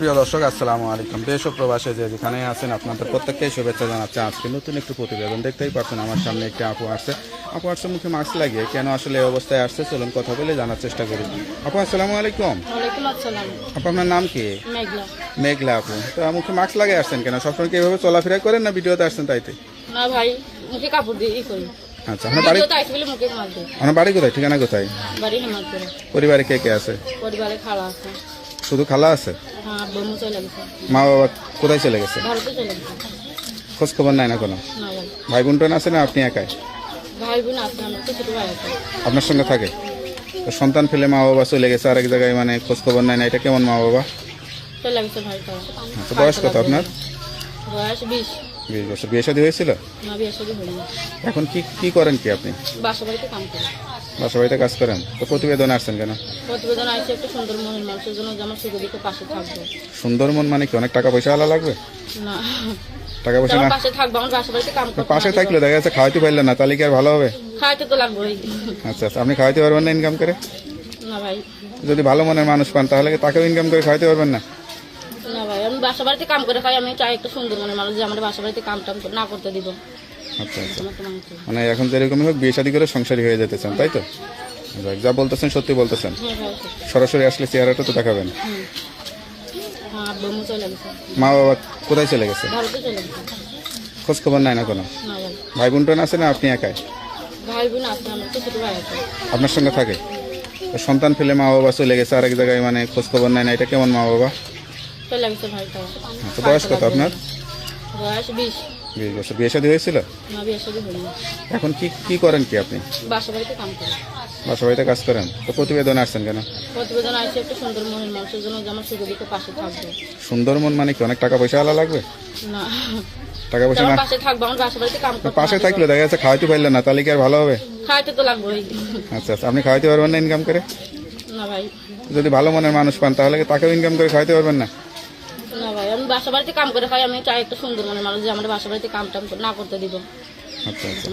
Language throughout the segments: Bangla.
প্রিয় দর্শক আসসালামু আলাইকুম। দেশ ও প্রবাসে যে যেখানে আছেন আপনাদের প্রত্যেককে শুভেচ্ছা জানাচ্ছি। আজকে নতুন একটু প্রতিবেদন দেখতেই পাচ্ছেন আমার সামনে একটি আপু আসছে। আপু আসছে মুখে মাস্ক লাগিয়ে কেন আসলে এই অবস্থায় আসছে? চলুন কথা বলে জানার চেষ্টা করি। আপু আসসালামু আলাইকুম। আপু আপনার নাম কি? মেঘলা। আপু। তো মুখে মাস্ক লাগিয়ে আসছেন কেন? সবসময় কি এভাবে চলাফেরা করেন না ভিডিওতে আসছেন তাইতে না ভাই মুখে কাপড় দিয়ে করি। আচ্ছা আপনার বাড়ি আপনার বাড়ি কোথায়? ঠিকানা কোথায়? পরিবারে কে কে আছে? পরিবারে খাওয়া আছে। শুধু খালা আছে? হ্যাঁ মু বাবা কোথায় চলে গেছে? খোঁজ খবর নাই না কোনো? ভাই। বোন টোন আছে না আপনি একাই? আপনার সঙ্গে থাকে? তো সন্তান ফেলে মা বাবা চলে গেছে আরেক জায়গায় মানে খোঁজ খবর নাই না এটা কেমন মা বাবা? তো বয়স কত আপনার? বয়স বিশ। বিশ বছর। বিয়ে শাদী হয়েছিল? এখন কি কি করেন কি আপনি? বাসা বাড়িতে কাম করি। বাসা বাড়িতে কাজ করেন? তো প্রতিবেদন আসছেন কেন? প্রতিবেদন আসছে একটা সুন্দর মনের মানুষের জন্য যে আমার সুখে দিকে পাশে থাকব। সুন্দরমন মানে কি? অনেক টাকা পয়সা আলা লাগবে? না। টাকা পয়সা না পাশে থাকব আমার বাসা বাড়িতে কাম করতে পাশে থাকলে দেখা যাচ্ছে খাওয়াইতে পারলেন না তাহলে কি আর ভালো হবে? খাইতে তো লাগবেই। আচ্ছা আচ্ছা আপনি খাওয়াইতে পারবেন না ইনকাম করে? না ভাই। যদি ভালো মনের মানুষ পান তাহলে কি তাকেও ইনকাম করে খাওয়াইতে পারবেন না? না ভাই আমি বাসা বাড়িতে কাম করে খাই আমি চাই একটা সুন্দর মনে মানুষ যে আমার বাসা বাড়িতে কাম টাম না করতে দিব। আচ্ছা আচ্ছা। মানে এখন যেরকমই হোক বিয়ে শাদী করে সংসারী হয়ে যেতে চান তাই তো? যা বলতেছেন সত্যি বলতেছেন। হ্যাঁ ভাই আছে। সরাসরি আসলে চেহারাটা তো দেখাবেন। হ্যাঁ মু বাবা কোথায় চলে গেছে? খোঁজ খবর নাই না কোনো? ভাই ভাই। বোন টোন আছে না আপনি একাই? আপনার সঙ্গে থাকে? সন্তান ফেলে মা বাবা চলে গেছে আরেক জায়গায় মানে খোঁজ খবর নাই না এটা কেমন মা বাবা তো বয়স কত আপনার? বয়স বিশ। বিশ বছর বিয়ে শাদী হয়েছিল? না বিয়ে সাথে হয়নি। এখন কি কি করেন কি আপনি? বাসা বাড়িতে কাম করি। বাসা কাজ করেন? তো প্রতিবেদন আসছেন কেন? প্রতিবেদন আসছে একটা সুন্দর মনের মানুষের জন্য যে আমার সুখে দিকে পাশে থাকব। সুন্দরমন মানে কি? অনেক টাকা পয়সা আলা লাগবে? না। টাকা পয়সা না পাশে থাকব আমার বাসা কাম করতে পাশে থাকলে দেখা যাচ্ছে খাওয়াইতে পারলেন না তাহলে কি আর ভালো হবে? খাইতে তো লাগবেই। আচ্ছা আচ্ছা আপনি খাওয়াইতে পারবেন না ইনকাম করে? না ভাই। যদি ভালো মনের মানুষ পান তাহলে তাকেও ইনকাম করে খাওয়াইতে পারবেন না? বাসা বাড়িতে কাম করে খাই আমি চাই একটা সুন্দর মনে মানুষ যে আমার বাসা বাড়িতে কাম টাম না করতে দিব। আচ্ছা আচ্ছা।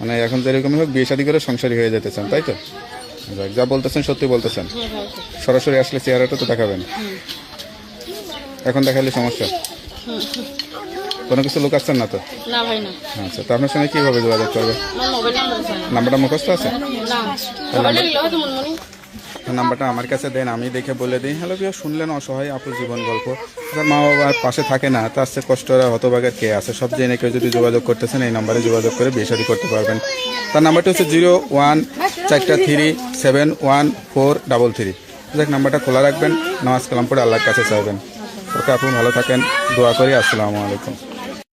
মানে এখন যেরকমই হোক বিয়ে শাদী করে সংসারী হয়ে যেতে চান তাই তো? যা বলতেছেন সত্যি বলতেছেন। হ্যাঁ আছে। সরাসরি আসলে চেহারাটা তো দেখাবেন। এখন দেখালে সমস্যা? কোনো কিছু লোক আসছেন না তো? না ভাই না। আচ্ছা তো আপনার সঙ্গে কীভাবে যোগাযোগ করবে। নাম্বারটা মুখস্থ আছে? না। নাম্বারটা আমার কাছে দেন, আমি দেখে বলে দিই। হ্যালো প্রিয় শুনলেন অসহায় আপুর জীবন গল্প। তার মা বাবার পাশে থাকে না, তার সে কষ্টরা হতভাগের কে আছে? সব জেনে কেউ যদি যোগাযোগ করতেছেন, এই নাম্বারে যোগাযোগ করে বিয়ে করতে পারবেন। তার নাম্বারটা হচ্ছে জিরো ওয়ান চারটা three seven one four double three. দেখ নাম্বারটা খোলা রাখবেন, নামাজ কালাম আল্লাহর কাছে চাইবেন। ওকে আপনি ভালো থাকেন, দোয়া করি, আসসালামু আলাইকুম।